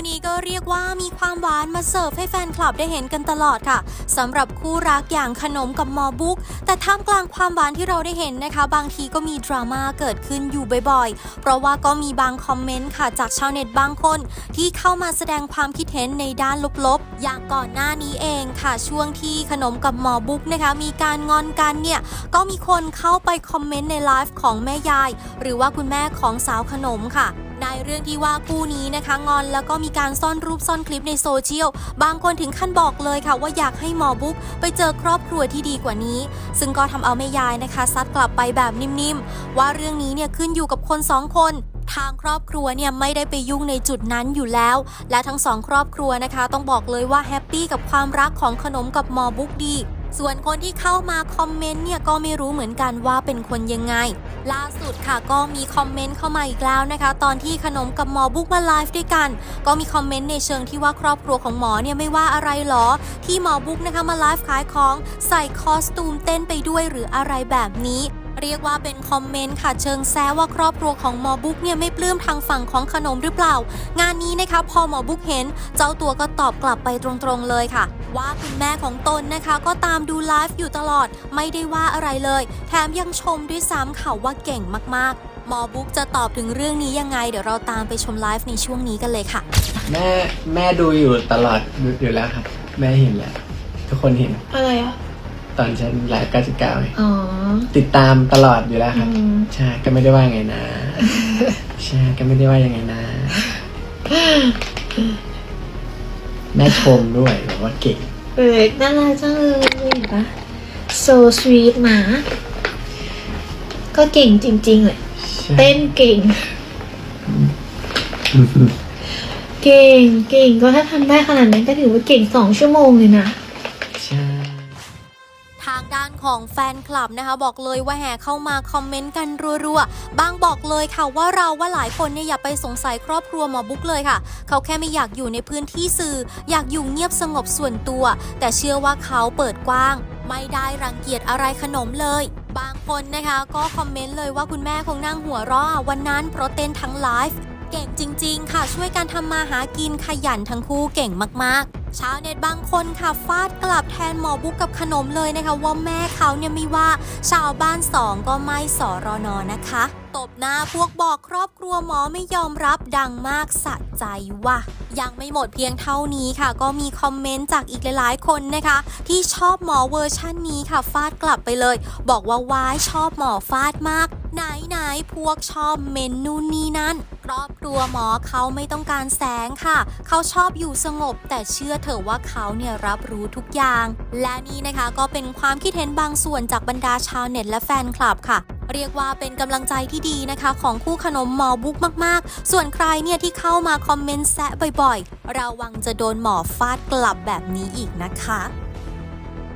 ่นี้ก็เรียกว่ามีความหวานมาเสิร์ฟให้แฟนคลับได้เห็นกันตลอดค่ะสำหรับคู่รักอย่างขนมกับมอบุ๊กแต่ท่ามกลางความหวานที่เราได้เห็นนะคะ บางทีก็มีดราม่าเกิดขึ้นอยู่บ่อยๆ เพราะว่าก็มีบางคอมเมนต์ค่ะจากชาวเน็ตบางคน ที่เข้ามาแสดงความคิดเห็นในด้านลบๆ อย่างก่อนหน้านี้เองค่ะ ช่วงที่ขนมกับหมอบุ๊กนะคะ มีการงอนกันเนี่ยก็มีคนเข้าไปคอมเมนต์ในไลฟ์ของแม่ยาย หรือว่าคุณแม่ของสาวขนมค่ะ ในเรื่องที่ว่าคู่นี้นะคะงอนแล้วก็มีการซ่อนรูปซ่อนคลิปในโซเชียลบางคนถึงขั้นบอกเลยค่ะ ว่าอยากให้หมอบุ๊กไปเจอครอบครัวที่ดีกว่านี้ ซึ่งก็ทำเอาแม่ยายนะคะ ซัดกลับไปแบบนิ่มๆ ว่าเรื่องนี้เนี่ยขึ้นอยู่กับคนสองคนทางครอบครัวเนี่ยไม่ได้ไปยุ่งในจุดนั้นอยู่แล้ว และทั้งสองครอบครัวนะคะ ต้องบอกเลยว่าแฮปปี้กับความรักของขนมกับหมอบุ๊กดี ส่วนคนที่เข้ามาคอมเมนต์เนี่ยก็ไม่รู้เหมือนกันว่าเป็นคนยังไง ล่าสุดค่ะก็มีคอมเมนต์เข้ามาอีกแล้วนะคะ ตอนที่ขนมกับหมอบุ๊กมาไลฟ์ด้วยกัน ก็มีคอมเมนต์ในเชิงที่ว่าครอบครัวของหมอเนี่ยไม่ว่าอะไรหรอ ที่หมอบุ๊กนะคะมาไลฟ์ขายของใส่คอสตูมเต้นไปด้วยหรืออะไรแบบนี้ เรียกว่าเป็นคอมเมนต์ค่ะเชิงแซวว่าครอบครัวของหมอบุ๊กเนี่ยไม่ปลื้มทางฝั่งของขนมหรือเปล่า งานนี้นะคะพอหมอบุ๊กเห็น เจ้าตัวก็ตอบกลับไปตรงๆเลยค่ะ ว่าคุณแม่ของตนนะคะ ก็ตามดูไลฟ์อยู่ตลอด ไม่ได้ว่าอะไรเลย แถมยังชมด้วยซ้ำค่ะว่าเก่งมากๆ หมอบุ๊กจะตอบถึงเรื่องนี้ยังไง เดี๋ยวเราตามไปชมไลฟ์ในช่วงนี้กันเลยค่ะ แม่แม่ดูอยู่ตลอดดูอยู่แล้วครับ แม่เห็นแล้วทุกคนเห็นอะไรอะ ตอนฉันไลฟ์99ไงอ๋อ ติดตามตลอดอยู่แล้วครับอืม ใช่ก็ไม่ได้ว่าไงนะ ใช่ก็ไม่ได้ว่ายังไงนะ แม่ชมด้วยบอกว่าเก่ง เออน่ารักจังเลยเห็นปะ so sweet นะ ก็เก่งจริงๆเลยใช่เต้นเก่ง เก่งเก่งก็ถ้าทำได้ขนาดนั้นก็ถือว่าเก่งสองชั่วโมงเลยนะใช่ทางด้านของแฟนคลับนะคะบอกเลยว่าแห่เข้ามาคอมเมนต์กันรัวๆ บางบอกเลยค่ะว่าเราว่าหลายคนเนี่ยอย่าไปสงสัยครอบครัวหมอบุ๊กเลยค่ะ เขาแค่ไม่อยากอยู่ในพื้นที่สื่อ อยากอยู่เงียบสงบส่วนตัว แต่เชื่อว่าเขาเปิดกว้าง ไม่ได้รังเกียจอะไรขนมเลยบางคนนะคะก็คอมเมนต์เลยว่าคุณแม่คงนั่งหัวเราะวันนั้นเพราะเต้นทั้งไลฟ์เก่งจริง ๆ ค่ะช่วยกันทำมาหากินขยันทั้งคู่เก่งมากๆ ชาวเน็ตบางคนค่ะฟาดกลับแทนหมอบุ๊กกับขนมเลยนะคะ ว่าแม่เขาเนี่ยไม่ว่าชาวบ้านสองก็ไม่สอรอนอนะคะ ตบหน้าพวกบอกครอบครัวหมอไม่ยอมรับดังมากสะใจว่ะยังไม่หมดเพียงเท่านี้ค่ะ ก็มีคอมเมนต์จากอีกหลายๆ คนนะคะ ที่ชอบหมอเวอร์ชั่นนี้ค่ะ ฟาดกลับไปเลย บอกว่าว้ายชอบหมอฟาดมาก ไหนไหนพวกชอบเมนนู่นนี่นั่นครอบครัวหมอเขาไม่ต้องการแสงค่ะ เขาชอบอยู่สงบ แต่เชื่อเถอะว่าเขาเนี่ยรับรู้ทุกอย่าง และนี่นะคะก็เป็นความคิดเห็นบางส่วนจากบรรดาชาวเน็ตและแฟนคลับค่ะเรียกว่าเป็นกำลังใจที่ดีนะคะ ของคู่ขนมหมอบุ๊กมากๆ ส่วนใครเนี่ยที่เข้ามาคอมเมนต์แซะบ่อยๆ ระวังจะโดนหมอฟาดกลับแบบนี้อีกนะคะ